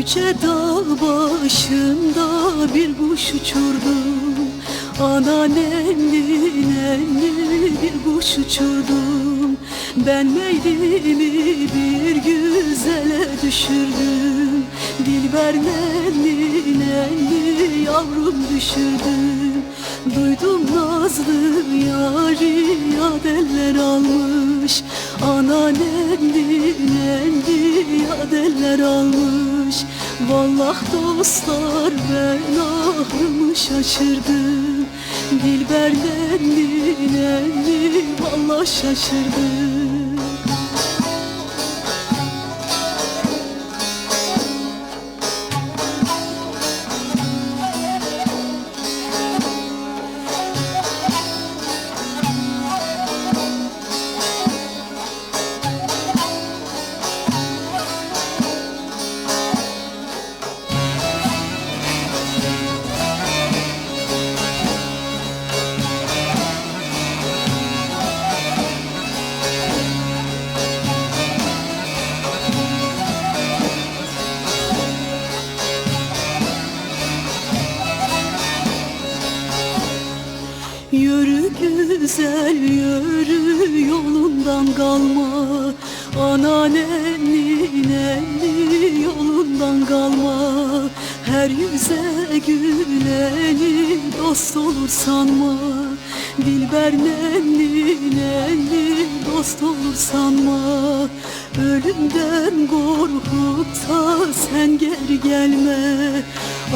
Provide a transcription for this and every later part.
Yüce dağ başında bir kuş uçurdum Ana nenni nenni bir kuş uçurdum Ben meylimi bir güzele düşürdüm. Dilber nenni nenni yavrum düşürdüm. Duydum nazlı yari yadeller almış Ana nenni nenni yadeller almış. Vallah dostlar ben ahrımı şaşırdım. Dilber nenni nenni vallah şaşırdım Yürü güzel yürü yolundan kalma. Ana nenni nenni yolundan kalma. Her yüze güleni dost olur sanma. Dilber nenni nenni dost olur sanma. Ölümden korkup da sen geri gelme.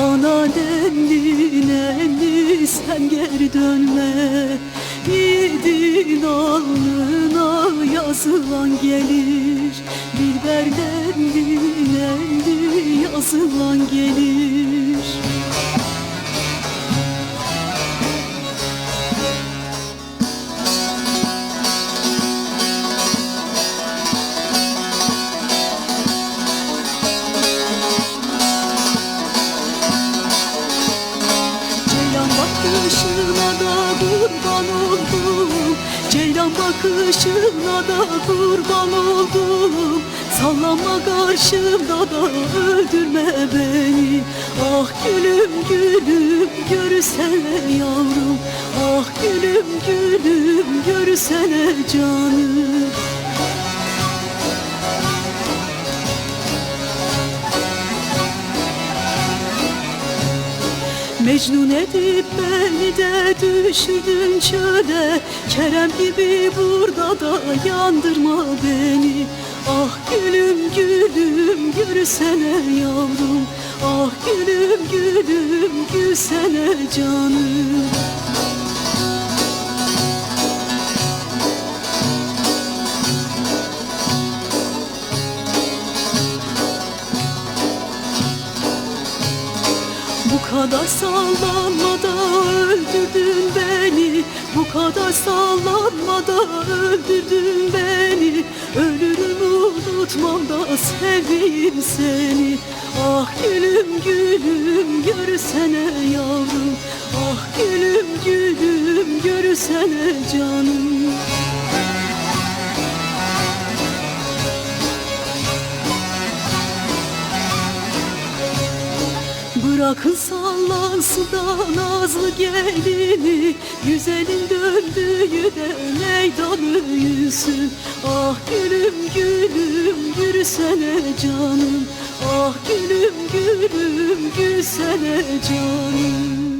Ana nenni nenni sen geri dönme. Yiğidin alnına yazılan gelir. Dilber nenni nenni yazılan gelir bakışına da kurban oldum. Ceylan bakışına da kurban oldum. Sallama karşımda da öldürme beni. Ah gülüm gülüm görürsene yavrum. Ah gülüm gülüm görürsene canım Mecnun edip beni de düşürdün çöle Kerem gibi burada da yandırma beni. Ah gülüm gülüm gülsene yavrum. Ah gülüm gülüm gülsene canım Bu kadar sallanma da öldürdün beni. Bu kadar sallanma da öldürdün beni. Ölürüm unutmam da seveyim seni. Ah gülüm gülüm görsene yavrum. Ah gülüm gülüm görsene canım Bırakın sallansın da nazlı gelini Güzelin döndüğü de meydanı yüzün Ah gülüm gülüm gülsene canım. Ah gülüm gülüm gülsene canım